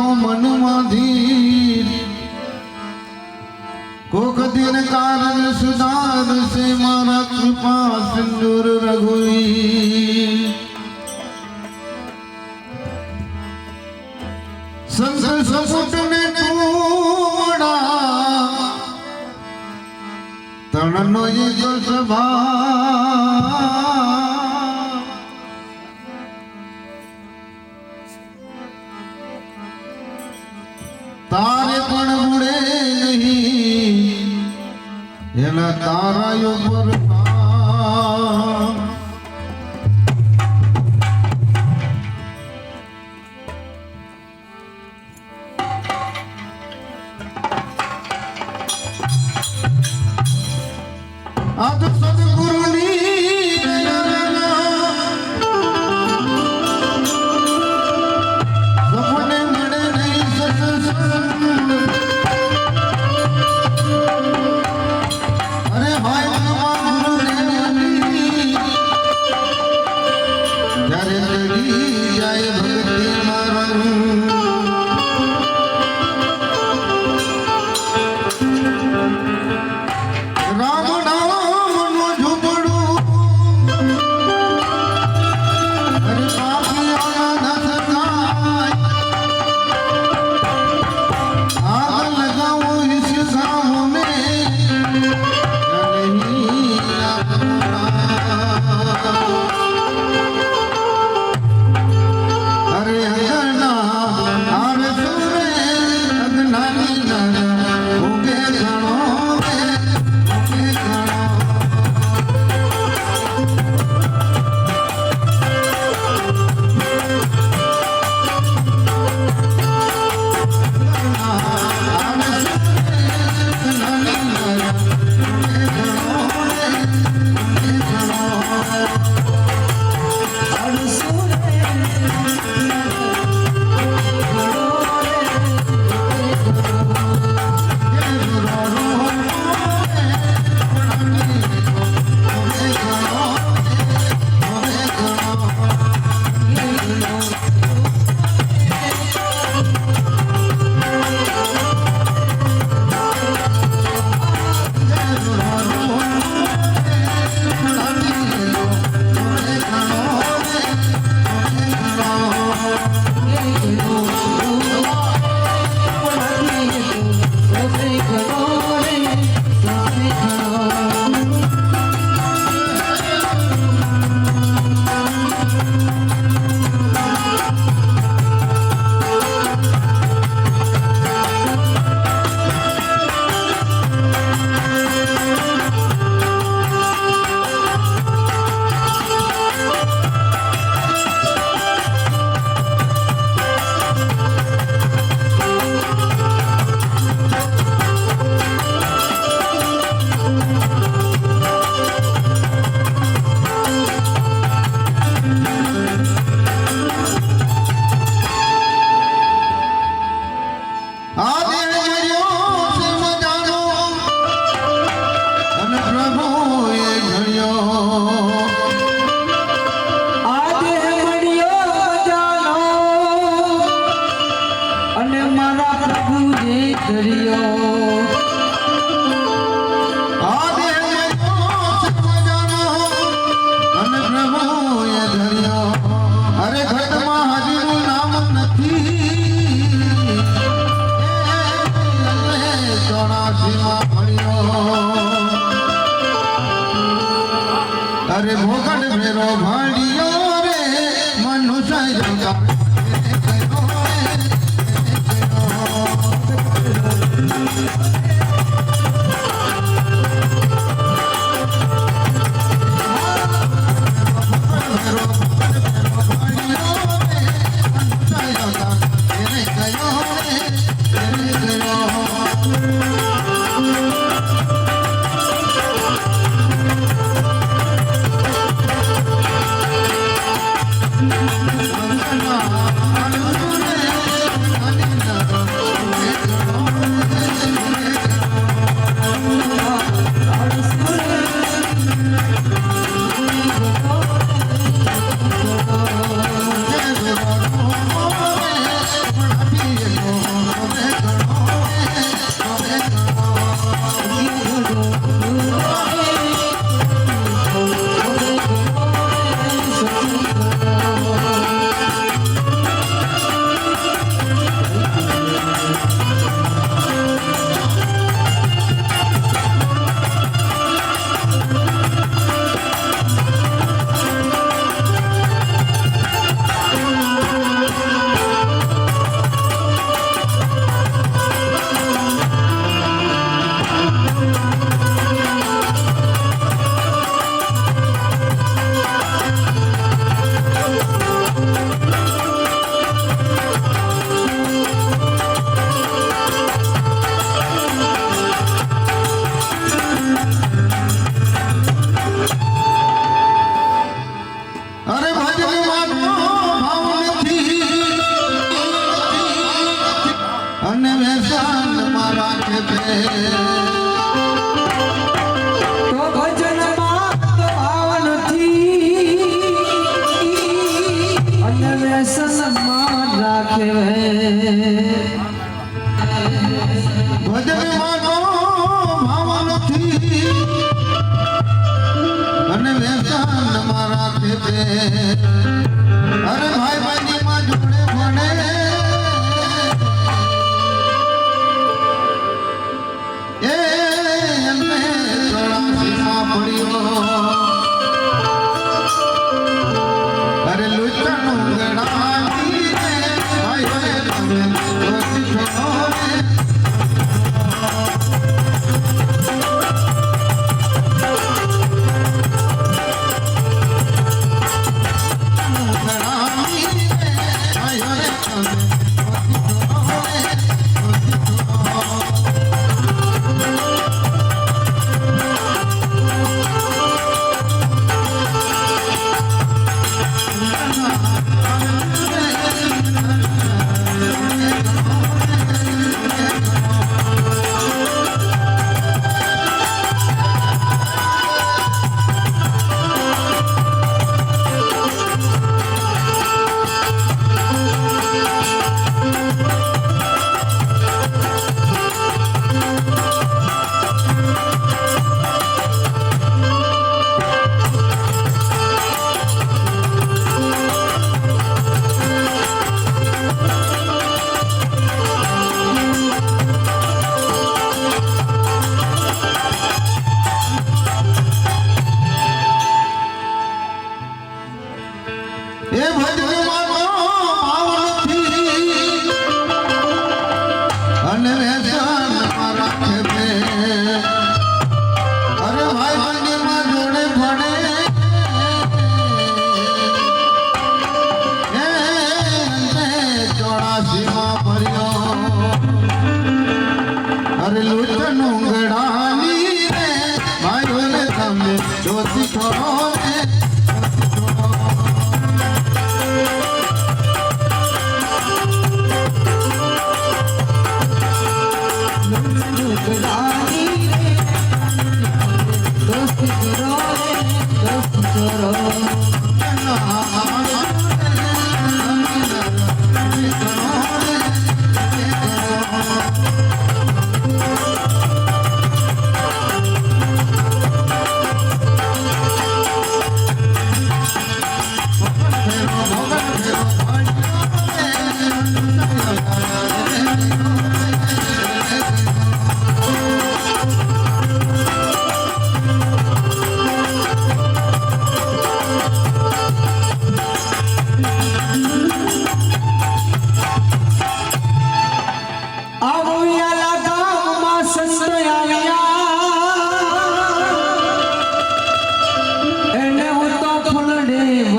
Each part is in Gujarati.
રાખો મનમાં ધીર. કોક દિન કારણ સુધારશે મારા કૃપા સિંદુર રઘુવી સંત સસુટને ટોડા તણનો જો સભા તારે પણ મળે નહીં. એના તારા ઉપર અને મારા પ્રભુજી કર્યો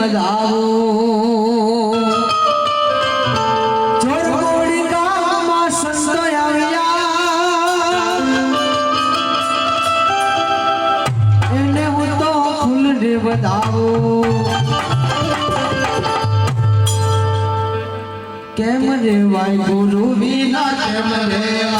વધાવું તો કેમ રેવાય ગુરુ વિના કેમ રેવાય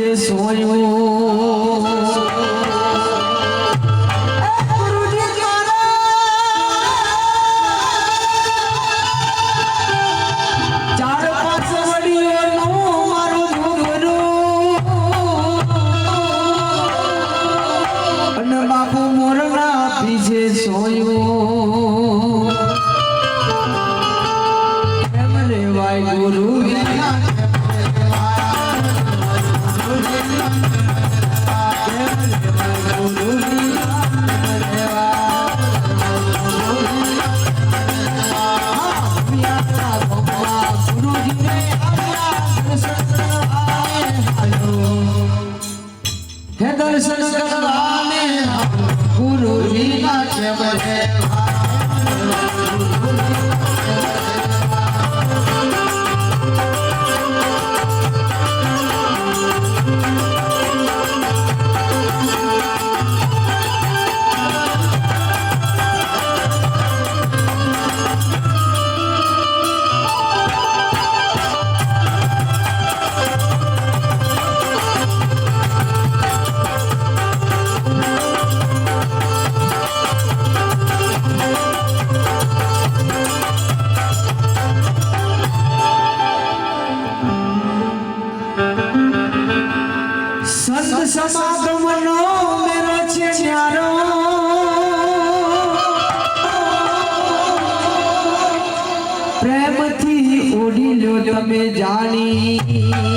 esse sonho में जानी।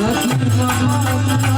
સદગુરુ